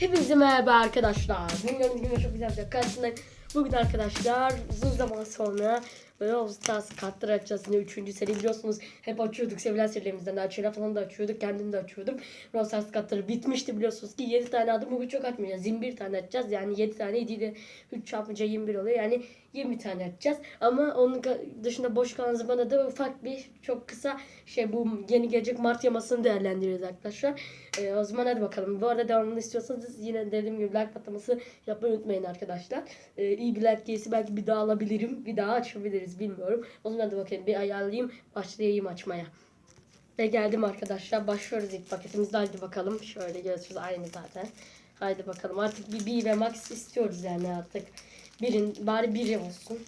Hepinize merhaba arkadaşlar. Bugün çok güzel bir karşısındayım. Bugün arkadaşlar uzun zaman sonra All Stars kartları açacağız. Yine 3. seri biliyorsunuz hep açıyorduk. Sevilen serilerimizden de açıyorduk falan da açıyorduk. Kendim de açıyordum. All Stars kartları bitmişti biliyorsunuz ki 7 tane aldım. Bugün çok açmayacağız. 21 tane açacağız. Yani 7 tane 7 de 3 çarpınca 21 oluyor. Yani 20 tane açacağız. Ama onun dışında boş kalan zamanda da ufak bir çok kısa şey bu yeni gelecek Mart yamasını değerlendireceğiz arkadaşlar. Ee, o zaman hadi bakalım. Bu arada devamını istiyorsanız yine dediğim gibi like patlaması yapmayı unutmayın arkadaşlar. Ee, like gelirse belki bir daha alabilirim. Bir daha açabiliriz bilmiyorum. O zaman hadi bakayım bir ayarlayayım. Başlayayım açmaya. Ve geldim arkadaşlar. Başlıyoruz ilk paketimizde. Hadi bakalım. Şöyle görüyorsunuz aynı zaten. Haydi bakalım. Artık bir 1 ve max istiyoruz yani artık. Birin, bari biri olsun.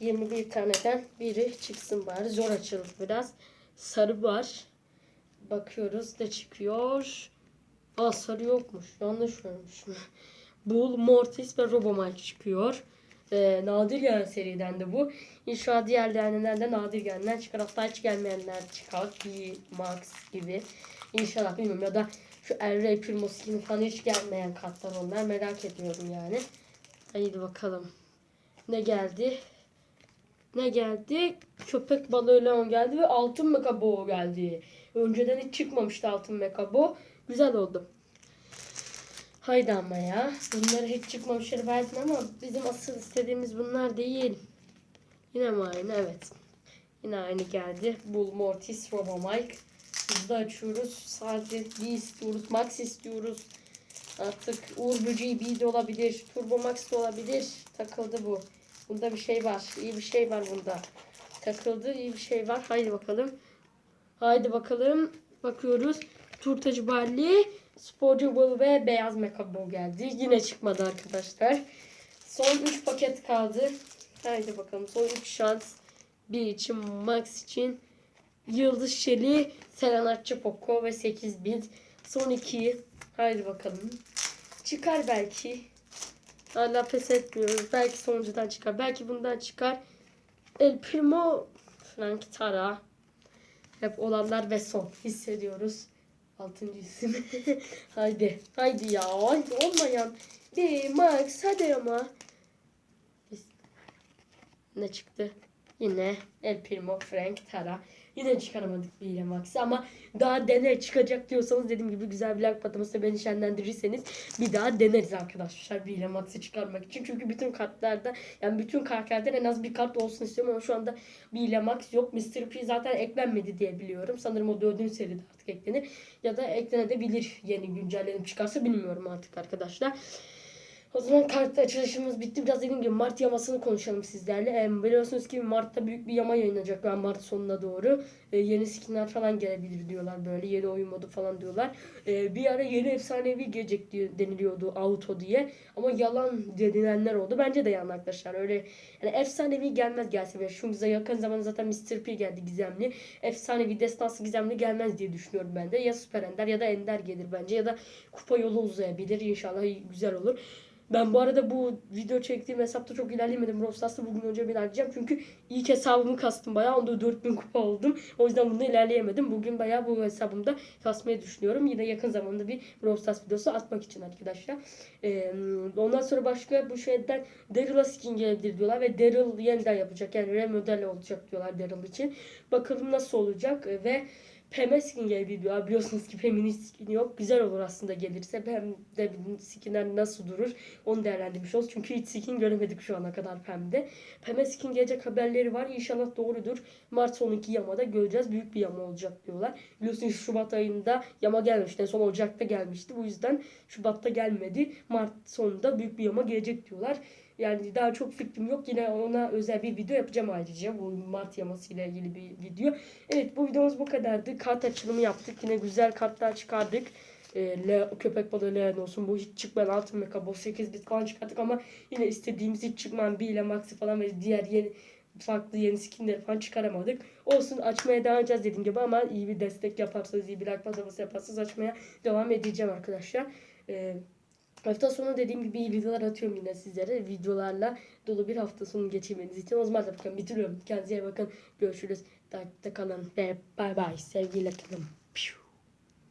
21 taneden biri çıksın bari. Zor açıldı biraz. Sarı var. Bakıyoruz da çıkıyor. Aa sarı yokmuş. Yanlış görmüşüm. Bull, Mortis ve Robomite çıkıyor. Ee, nadir gelen seriden de bu. İnşallah diğerlerinden de nadir gelenler çıkar. Hatta hiç gelmeyenler çıkar. Bir Max gibi. İnşallah bilmiyorum ya da şu Erre Primo skin falan hiç gelmeyen kartlar onlar. Merak ediyorum yani. Haydi bakalım. Ne geldi? Ne geldi? Köpek balığı Leon geldi ve altın mekabo geldi. Önceden hiç çıkmamıştı altın mekabo. Güzel oldu. Haydi ama ya. Bunları hiç çıkmamışları verdin ama bizim asıl istediğimiz bunlar değil. Yine mi aynı? Evet. Yine aynı geldi. Bull, Mortis, Robomike. De açıyoruz. Sadece B istiyoruz. Max istiyoruz. Artık Uğur Böceği B de olabilir. Turbo Max de olabilir. Takıldı bu. Bunda bir şey var. İyi bir şey var bunda. Takıldı. iyi bir şey var. Haydi bakalım. Haydi bakalım. Bakıyoruz. Turtacı Barley, Sporcu Bull ve Beyaz Mekabo geldi. Yine çıkmadı arkadaşlar. Son 3 paket kaldı. Haydi bakalım. Son 3 şans. Bir için Max için Yıldız Şeli, Selenatçı Poco ve 8 bit. Son 2. Haydi bakalım. Çıkar belki. Hala pes etmiyoruz. Belki sonuncudan çıkar. Belki bundan çıkar. El Primo, Frank Tara. Hep olanlar ve son hissediyoruz. Altıncı isim. haydi. Haydi ya. Haydi olmayan. De Max hadi ama. Ne çıktı? Yine El Primo, Frank, Tara. Yine çıkaramadık bir ile Max'i ama daha dene çıkacak diyorsanız dediğim gibi güzel bir like patlaması beni şenlendirirseniz bir daha deneriz arkadaşlar bir ile Max'i çıkarmak için. Çünkü bütün kartlarda yani bütün kartlardan en az bir kart olsun istiyorum ama şu anda bir ile Max yok. Mr. P zaten eklenmedi diye biliyorum. Sanırım o dördüncü seride artık eklenir. Ya da eklenebilir yeni güncellenip çıkarsa bilmiyorum artık arkadaşlar. O zaman kart açılışımız bitti. Biraz dediğim gibi Mart yamasını konuşalım sizlerle. Ee, biliyorsunuz ki Mart'ta büyük bir yama yayınlanacak. Yani Mart sonuna doğru. Ee, yeni skinler falan gelebilir diyorlar böyle. Yeni oyun modu falan diyorlar. Ee, bir ara yeni efsanevi gelecek diye, deniliyordu auto diye. Ama yalan denilenler oldu. Bence de yalan arkadaşlar. Öyle yani efsanevi gelmez gelse bile. Bize yakın zamanda zaten Mr. P geldi gizemli. Efsanevi destansı gizemli gelmez diye düşünüyorum ben de. Ya Süper Ender ya da Ender gelir bence. Ya da kupa yolu uzayabilir. İnşallah güzel olur. Ben bu arada bu video çektiğim hesapta çok ilerleyemedim. Brawl Stars'ta bugün önce bir. Çünkü ilk hesabımı kastım bayağı. Onda 4000 kupa oldum. O yüzden bunda ilerleyemedim. Bugün bayağı bu hesabımda kasmayı düşünüyorum. Yine yakın zamanda bir Brawl Stars videosu atmak için arkadaşlar. Ee, ondan sonra başka bu şeyden Daryl'a skin gelebilir diyorlar. Ve Daryl yeniden yapacak. Yani remodel olacak diyorlar Daryl için. Bakalım nasıl olacak. Ve Pem'e skin gelebilir diyorlar. Biliyorsunuz ki Pem'in hiç skin yok. Güzel olur aslında gelirse. Pem de skinler nasıl durur onu değerlendirmiş oluruz. Çünkü hiç skin göremedik şu ana kadar Pem'de. Pem'e skin gelecek haberleri var. İnşallah doğrudur. Mart sonraki yamada göreceğiz. Büyük bir yama olacak diyorlar. Biliyorsunuz Şubat ayında yama gelmişti. En son Ocak'ta gelmişti. Bu yüzden Şubat'ta gelmedi. Mart sonunda büyük bir yama gelecek diyorlar. Yani daha çok fikrim yok. Yine ona özel bir video yapacağım ayrıca. Bu Mart yaması ile ilgili bir video. Evet bu videomuz bu kadardı. Kart açılımı yaptık. Yine güzel kartlar çıkardık. E, Le, köpek balığı leğen olsun. Bu hiç çıkmayan altın mekabo 8 bit falan çıkarttık ama yine istediğimiz hiç çıkmayan bir ile maxi falan ve diğer yeni farklı yeni skinleri falan çıkaramadık. Olsun açmaya devam edeceğiz dediğim gibi ama iyi bir destek yaparsanız, iyi bir like patlaması yaparsanız açmaya devam edeceğim arkadaşlar. Ee, hafta sonu dediğim gibi videolar atıyorum yine sizlere. Videolarla dolu bir hafta sonu geçirmeniz için. O zaman da bitiriyorum. Kendinize iyi bakın. Görüşürüz. Takipte kalın ve bay bay. Sevgiyle kalın. Piu.